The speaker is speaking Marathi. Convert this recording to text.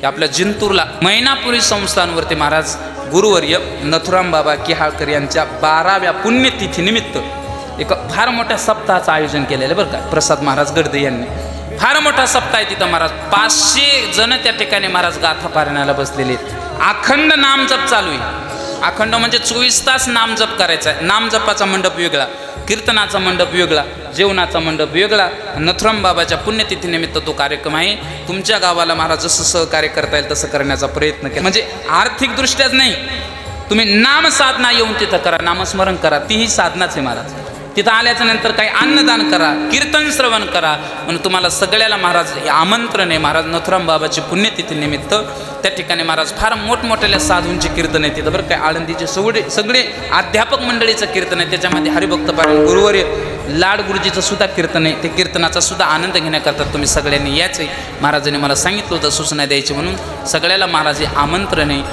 हे आपल्या जिंतूरला मैनापुरी संस्थानवरती महाराज गुरुवर्य नथुराम बाबा किहाळकर यांच्या बाराव्या पुण्यतिथीनिमित्त एक फार मोठ्या सप्ताहाचं आयोजन केलेलं आहे बरं का. प्रसाद महाराज गडदे यांनी. फार मोठा सप्ताह आहे तिथं महाराज. पाचशे जण त्या ठिकाणी महाराज गाथा पारण्याला बसलेले आहेत. अखंड नामजप चालू आहे. अखंड म्हणजे चोवीस तास नाम जप करायचा आहे. नाम जपाचा मंडप वेगळा कीर्तनाचा मंडप वेगळा जेवणाचा मंडप वेगळा नथुराम बाबाच्या पुण्यतिथीनिमित्त तो कार्यक्रम आहे. तुमच्या गावाला महाराज जसं सहकार्य करता येईल तसं करण्याचा प्रयत्न केला. म्हणजे आर्थिकदृष्ट्याच नाही. तुम्ही नामसाधना येऊन तिथं करा नामस्मरण करा तीही साधनाच आहे महाराज. तिथं आल्याच्यानंतर काही अन्नदान करा कीर्तन श्रवण करा. म्हणून तुम्हाला सगळ्याला महाराज हे आमंत्रण आहे महाराज नथुराम बाबाची पुण्यतिथी निमित्त. त्या ठिकाणी महाराज फार मोठमोठ्या साधूंचे कीर्तन आहे तिथं बरं काय आळंदीचे सगळे सगळे अध्यापक मंडळीचं कीर्तन आहे. त्याच्यामध्ये हरिभक्त पारायण गुरुवर्य लाड गुरुजीचं सुद्धा कीर्तन आहे. ते कीर्तनाचा सुद्धा आनंद घेण्याकरता तुम्ही सगळ्यांनी यायचं आहे. महाराजांनी मला सांगितलं होतं सूचना द्यायची म्हणून. सगळ्याला महाराज हे आमंत्रण आहे. आणि